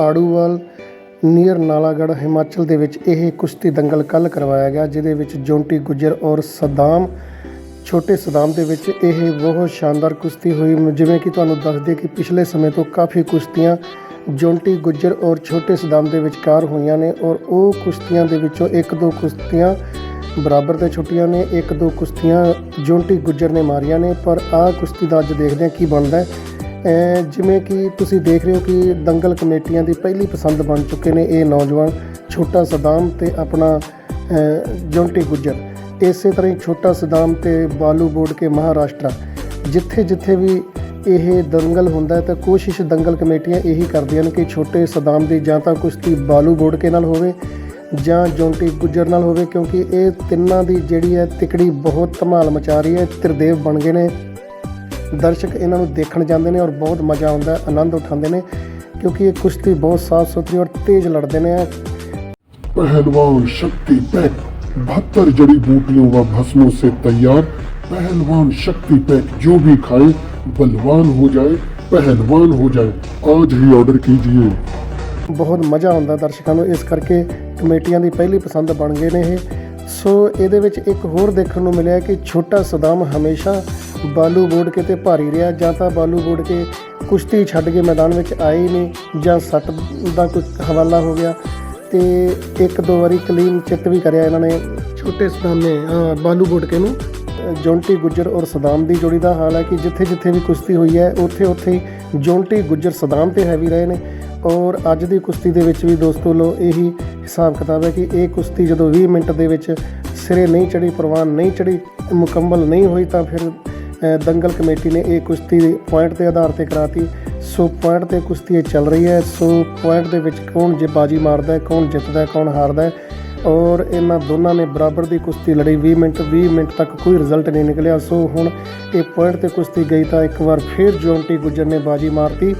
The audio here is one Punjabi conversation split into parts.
ਆੜੂਵਾਲ ਨੀਅਰ ਨਾਲਾਗੜ੍ਹ ਹਿਮਾਚਲ ਦੇ ਵਿੱਚ ਇਹ ਕੁਸ਼ਤੀ ਦੰਗਲ ਕੱਲ੍ਹ ਕਰਵਾਇਆ ਗਿਆ, ਜਿਹਦੇ ਵਿੱਚ ਜੌਂਟੀ ਗੁੱਜਰ ਔਰ ਸਦਾਮ, ਛੋਟੇ ਸਦਾਮ ਦੇ ਵਿੱਚ ਇਹ ਬਹੁਤ ਸ਼ਾਨਦਾਰ ਕੁਸ਼ਤੀ ਹੋਈ। ਜਿਵੇਂ ਕਿ ਤੁਹਾਨੂੰ ਦੱਸਦੇ ਕਿ ਪਿਛਲੇ ਸਮੇਂ ਤੋਂ ਕਾਫੀ ਕੁਸ਼ਤੀਆਂ ਜੌਂਟੀ ਗੁੱਜਰ ਔਰ ਛੋਟੇ ਸਦਾਮ ਦੇ ਵਿਚਕਾਰ ਹੋਈਆਂ ਨੇ ਔਰ ਉਹ ਕੁਸ਼ਤੀਆਂ ਦੇ ਵਿੱਚੋਂ ਇੱਕ ਦੋ ਕੁਸ਼ਤੀਆਂ ਬਰਾਬਰ ਤੇ ਛੁੱਟੀਆਂ ਨੇ, ਇੱਕ ਦੋ ਕੁਸ਼ਤੀਆਂ ਜੌਂਟੀ ਗੁੱਜਰ ਨੇ ਮਾਰੀਆਂ ਨੇ। ਪਰ ਆਹ ਕੁਸ਼ਤੀ ਦਾ ਅੱਜ ਦੇਖਦੇ ਹਾਂ ਕੀ ਬਣਦਾ ਹੈ। ਜਿਵੇਂ ਕਿ ਤੁਸੀਂ ਦੇਖ ਰਹੇ ਹੋ ਕਿ ਦੰਗਲ ਕਮੇਟੀਆਂ ਦੀ ਪਹਿਲੀ ਪਸੰਦ ਬਣ ਚੁੱਕੇ ਨੇ ਇਹ ਨੌਜਵਾਨ ਛੋਟਾ ਸਦਾਮ ਤੇ ਆਪਣਾ ਅਹ, ਜੌਂਟੀ ਗੁੱਜਰ। ਇਸੇ ਤਰ੍ਹਾਂ ਹੀ ਛੋਟਾ ਸਦਾਮ ਤੇ ਬਾਲੂ ਬੋਰਡ ਕੇ ਮਹਾਰਾਸ਼ਟਰ। ਜਿੱਥੇ ਜਿੱਥੇ ਵੀ ਇਹ ਦੰਗਲ ਹੁੰਦਾ ਤਾਂ ਕੋਸ਼ਿਸ਼ ਦੰਗਲ ਕਮੇਟੀਆਂ ਇਹੀ ਕਰਦੀਆਂ ਨੇ ਕਿ ਛੋਟੇ ਸਦਾਮ ਦੀ ਜਾਂ ਤਾਂ ਕੁਸ਼ਤੀ ਬਾਲੂ ਬੋਰਡ ਕੇ ਨਾਲ ਹੋਵੇ ਜਾਂ ਜੌਂਟੀ ਗੁੱਜਰ ਨਾਲ ਹੋਵੇ ਕਿਉਂਕਿ ਇਹ ਤਿੰਨਾਂ ਦੀ ਜਿਹੜੀ ਹੈ ਤਿਕੜੀ ਬਹੁਤ ਧਮਾਲ ਮਚਾ ਰਹੀ ਹੈ ਤ੍ਰਿਦੇਵ ਬਣ ਗਏ ਨੇ। ਦਰਸ਼ਕ ਇਹਨਾਂ ਨੂੰ ਦੇਖਣ ਜਾਂਦੇ ਨੇ ਔਰ ਬਹੁਤ ਮਜ਼ਾ ਆਉਂਦਾ ਹੈ ਆਨੰਦ ਉਠਾਉਂਦੇ ਨੇ ਕਿਉਂਕਿ ਇਹ ਕੁਸ਼ਤੀ ਬਹੁਤ ਸਾਫ਼ ਸੁਥਰੀ ਔਰ ਤੇਜ਼ ਲੜਦੇ ਨੇ पहलवान शक्ति पैक बहत्तर जड़ी बूटियों व भस्मों से तैयार पहलवान शक्ति पैक जो भी खाए बलवान हो जाए पहलवान हो जाए आज ही ऑर्डर कीजिए ਬਹੁਤ ਮਜ਼ਾ ਆਉਂਦਾ ਦਰਸ਼ਕਾਂ ਨੂੰ ਇਸ ਕਰਕੇ ਕਮੇਟੀਆਂ ਦੀ ਪਹਿਲੀ ਪਸੰਦ ਬਣ ਗਏ ਨੇ ਇਹ ਸੋ ਇਹਦੇ ਵਿੱਚ ਇੱਕ ਹੋਰ ਦੇਖਣ ਨੂੰ ਮਿਲਿਆ ਕਿ ਛੋਟਾ ਸਦਾਮ ਹਮੇਸ਼ਾ ਬਾਲੂ ਬੋਰਡ ਕੇ ਤੇ ਭਾਰੀ ਰਿਹਾ ਜਾਂ ਤਾਂ ਬਾਲੂ ਬੋਰਡ ਕੇ ਕੁਸ਼ਤੀ ਛੱਡ ਕੇ ਮੈਦਾਨ ਵਿੱਚ ਆਏ ਹੀ ਨਹੀਂ ਜਾਂ ਸੱਟ ਦਾ ਕੋਈ ਹਵਾਲਾ ਹੋ ਗਿਆ ਤੇ ਇੱਕ ਦੋ ਵਾਰੀ ਕਲੀਨ ਚਿੱਤ ਵੀ ਕਰਿਆ ਇਹਨਾਂ ਨੇ। ਛੋਟੇ ਸਦਾਮ ਨੇ ਬਾਲੂ ਬੋਰਡ ਕੇ ਨੂੰ। ਜੌਂਟੀ ਗੁੱਜਰ ਔਰ ਸਦਾਮ ਦੀ ਜੋੜੀ ਦਾ ਹਾਲ ਹੈ ਕਿ ਜਿੱਥੇ ਜਿੱਥੇ ਵੀ ਕੁਸ਼ਤੀ ਹੋਈ ਹੈ ਉੱਥੇ ਉੱਥੇ ਜੌਂਟੀ ਗੁੱਜਰ ਸਦਾਮ ਤੇ ਹੈਵੀ ਰਹੇ ਨੇ। ਔਰ ਅੱਜ ਦੀ ਕੁਸ਼ਤੀ ਦੇ ਵਿੱਚ ਵੀ ਦੋਸਤੋ ਲੋ ਇਹੀ ਹਿਸਾਬ ਕਿਤਾਬ ਹੈ ਕਿ ਇਹ ਕੁਸ਼ਤੀ ਜਦੋਂ 20 ਮਿੰਟ ਦੇ ਵਿੱਚ ਸਿਰੇ ਨਹੀਂ ਚੜੀ ਪ੍ਰਵਾਨ ਨਹੀਂ ਚੜੀ ਮੁਕੰਮਲ ਨਹੀਂ ਹੋਈ ਤਾਂ ਫਿਰ ਦੰਗਲ ਕਮੇਟੀ ਨੇ ਇਹ ਕੁਸ਼ਤੀ ਪੁਆਇੰਟ ਦੇ ਆਧਾਰ ਤੇ ਕਰਾਤੀ। ਸੋ ਪੁਆਇੰਟ ਤੇ ਕੁਸ਼ਤੀ ਇਹ ਚੱਲ ਰਹੀ ਹੈ। ਸੋ ਪੁਆਇੰਟ ਦੇ ਵਿੱਚ ਕੌਣ ਜੇ ਬਾਜੀ ਮਾਰਦਾ ਹੈ, ਕੌਣ ਜਿੱਤਦਾ ਹੈ, ਕੌਣ ਹਾਰਦਾ ਹੈ। ਔਰ ਇਹਨਾਂ ਦੋਨਾਂ ਨੇ ਬਰਾਬਰ ਦੀ ਕੁਸ਼ਤੀ ਲੜੀ। 20 ਮਿੰਟ 20 ਮਿੰਟ ਤੱਕ ਕੋਈ ਰਿਜ਼ਲਟ ਨਹੀਂ ਨਿਕਲਿਆ। ਸੋ ਹੁਣ ਇਹ ਪੁਆਇੰਟ ਤੇ ਕੁਸ਼ਤੀ ਗਈ ਤਾਂ ਇੱਕ ਵਾਰ ਫਿਰ ਜੌਂਟੀ ਗੁੱਜਰ ਨੇ ਬਾਜੀ ਮਾਰਤੀ।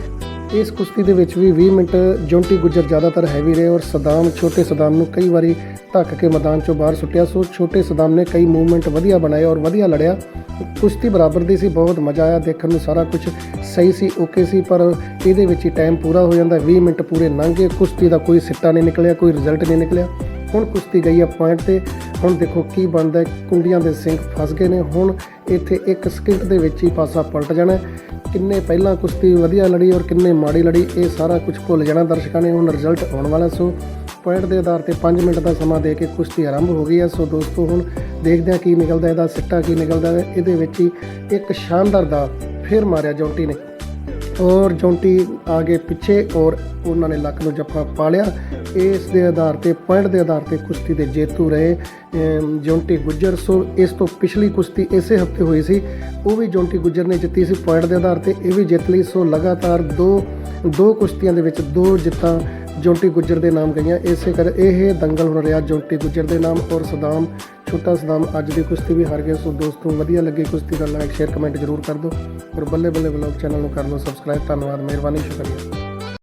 ਇਸ ਕੁਸ਼ਤੀ ਦੇ ਵਿੱਚ ਵੀ 20 ਮਿੰਟ ਜੌਂਟੀ ਗੁੱਜਰ ਜ਼ਿਆਦਾਤਰ ਹੈਵੀ ਰਹੇ ਔਰ ਸਦਾਮ, ਛੋਟੇ ਸਦਾਮ ਨੂੰ ਕਈ ਵਾਰੀ ਧੱਕ ਕੇ ਮੈਦਾਨ ਚੋਂ ਬਾਹਰ ਸੁੱਟਿਆ। ਸੋ ਛੋਟੇ ਸਦਾਮ ਨੇ ਕਈ ਮੂਵਮੈਂਟ ਵਧੀਆ ਬਣਾਏ ਔਰ ਵਧੀਆ ਲੜਿਆ। ਕੁਸ਼ਤੀ ਬਰਾਬਰ ਦੀ ਸੀ, ਬਹੁਤ ਮਜ਼ਾ ਆਇਆ। ਦੇਖਣ ਨੂੰ ਸਾਰਾ ਕੁਝ ਸਹੀ ਸੀ ਓਕੇ ਸੀ, ਪਰ ਇਹਦੇ ਵਿੱਚ ਹੀ ਟਾਈਮ ਪੂਰਾ ਹੋ ਜਾਂਦਾ। 20 ਮਿੰਟ ਪੂਰੇ ਲੰਘ ਗਏ। ਕੁਸ਼ਤੀ ਦਾ ਕੋਈ ਸਿੱਟਾ ਨਹੀਂ ਨਿਕਲਿਆ, ਕੋਈ ਰਿਜ਼ਲਟ ਨਹੀਂ ਨਿਕਲਿਆ। ਹੁਣ ਕੁਸ਼ਤੀ ਗਈ ਆ ਪੁਆਇੰਟ ਤੇ। ਹੁਣ ਦੇਖੋ ਕੀ ਬਣਦਾ ਕੁੰਡੀਆਂ ਦੇ ਸਿੰਘ ਫਸ ਗਏ ਨੇ। ਹੁਣ ਇੱਥੇ ਇੱਕ ਸਕਿੰਟ ਦੇ ਵਿੱਚ ਹੀ ਪਾਸਾ ਪਲਟ ਜਾਣਾ ਕਿੰਨੇ ਪਹਿਲਾਂ ਕੁਸ਼ਤੀ ਵਧੀਆ ਲੜੀ ਔਰ ਕਿੰਨੇ ਮਾੜੀ ਲੜੀ, ਇਹ ਸਾਰਾ ਕੁਝ ਭੁੱਲ ਜਾਣਾ ਦਰਸ਼ਕਾਂ ਨੇ। ਹੁਣ ਰਿਜ਼ਲਟ ਆਉਣ ਵਾਲਾ ਸੋ ਪੁਆਇੰਟ ਦੇ ਆਧਾਰ ਤੇ 5 ਮਿੰਟ ਦਾ ਸਮਾਂ ਦੇ ਕੇ ਕੁਸ਼ਤੀ ਆਰੰਭ ਹੋ ਗਈ ਹੈ। ਸੋ ਦੋਸਤੋ, ਹੁਣ ਦੇਖਦੇ ਹਾਂ ਕੀ ਨਿਕਲਦਾ ਇਹਦਾ ਸਿੱਟਾ ਕੀ ਨਿਕਲਦਾ ਹੈ। ਇਹਦੇ ਵਿੱਚ ਹੀ ਇੱਕ ਸ਼ਾਨਦਾਰ ਦਾ ਫੇਰ ਮਾਰਿਆ ਜੌਂਟੀ ਨੇ ਔਰ ਜੌਂਟੀ ਗਏ ਪਿੱਛੇ ਔਰ ਉਹਨਾਂ ਨੇ ਲੱਕ ਨੂੰ ਜੱਫਾ ਪਾ ਲਿਆ। ਇਸ ਦੇ ਆਧਾਰ ਤੇ ਪੁਆਇੰਟ ਦੇ ਆਧਾਰ ਤੇ ਕੁਸ਼ਤੀ ਦੇ ਜੇਤੂ ਰਹੇ ਅਮ, ਜੌਂਟੀ ਗੁੱਜਰ। ਸੋ ਇਸ ਤੋਂ ਪਿਛਲੀ ਕੁਸ਼ਤੀ ਇਸੇ ਹਫ਼ਤੇ ਹੋਈ ਸੀ। ਉਹ ਵੀ ਜੌਂਟੀ ਗੁੱਜਰ ਨੇ ਜਿੱਤੀ ਸੀ ਪੁਆਇੰਟ ਦੇ ਆਧਾਰ ਤੇ ਇਹ ਵੀ ਜਿੱਤ ਲਈ। ਸੋ ਲਗਾਤਾਰ ਦੋ ਦੋ ਕੁਸ਼ਤੀਆਂ ਦੇ ਵਿੱਚ ਦੋ ਜਿੱਤਾਂ ਜੌਂਟੀ ਗੁੱਜਰ ਦੇ ਨਾਮ ਗਈਆਂ। ਇਸੇ ਕਰ ਇਹ ਦੰਗਲ ਹੁਣ ਰਿਹਾ ਜੌਂਟੀ ਗੁੱਜਰ ਦੇ ਨਾਮ ਔਰ ਸਦਾਮ, ਛੋਟਾ ਸਦਾਮ ਅੱਜ ਦੀ ਕੁਸ਼ਤੀ ਵੀ ਹਾਰ ਗਿਆ। ਸੋ ਦੋਸਤੋ, ਵਧੀਆ ਲੱਗੀ ਕੁਸ਼ਤੀ ਦਾ ਲਾਈਕ ਸ਼ੇਅਰ ਕਮੈਂਟ ਜ਼ਰੂਰ ਕਰ ਦਿਓ। ਔਰ ਬੱਲੇ ਬੱਲੇ ਵਲੌਗ ਚੈਨਲ ਨੂੰ ਕਰ ਲਓ ਸਬਸਕ੍ਰਾਈਬ ਧੰਨਵਾਦ, ਮਿਹਰਬਾਨੀ, ਸ਼ੁਕਰੀਆ।